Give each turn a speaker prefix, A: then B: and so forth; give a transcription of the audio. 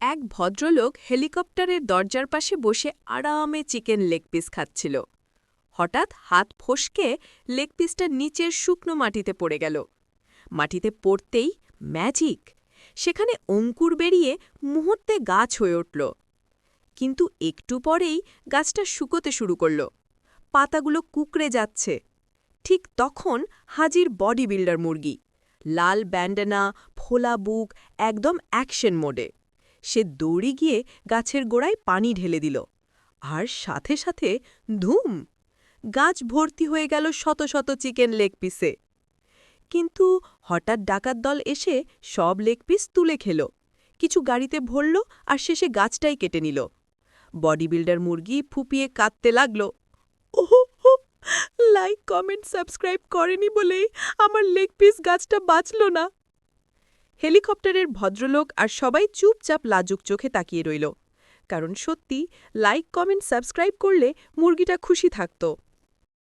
A: এক ভদ্রলোক হেলিকপ্টারের দরজার পাশে বসে আরামে চিকেন লেগ পিস খাচ্ছিল। হঠাৎ হাত ফসকে লেগ পিসটা নিচের শুকনো মাটিতে পড়ে গেল। মাটিতে পড়তেই ম্যাজিক! সেখানে অঙ্কুর বেরিয়ে মুহূর্তে গাছ হয়ে উঠল। কিন্তু একটু পরেই গাছটা শুকোতে শুরু করল। পাতাগুলো কুকড়ে যাচ্ছে। ঠিক তখন হাজির বডি বিল্ডার মুরগি। লাল ব্যান্ডানা, ফোলা বুক, একদম অ্যাকশন মোডে। সে দৌড়ে গিয়ে গাছের গোড়ায় পানি ঢেলে দিল, আর সাথে সাথে ধুম! গাছ ভর্তি হয়ে গেল শত শত চিকেন লেগ পিসে। কিন্তু হঠাৎ ডাকাত দল এসে সব লেগ পিস তুলে খেল, কিছু গাড়িতে ভরল আর শেষে গাছটাই কেটে নিল। বডি বিল্ডার মুরগি ফুপিয়ে কাঁদতে লাগল, ওহো লাইক, কমেন্ট, সাবস্ক্রাইব করেনি বলেই আমার লেগ পিস গাছটা বাঁচল না। হেলিকপ্টারের ভদ্রলোক আর সবাই চুপচাপ লাজুক চোখে তাকিয়ে রইল। কারণ সত্যি লাইক কমেন্ট সাবস্ক্রাইব করলে মুরগিটা খুশি থাকত।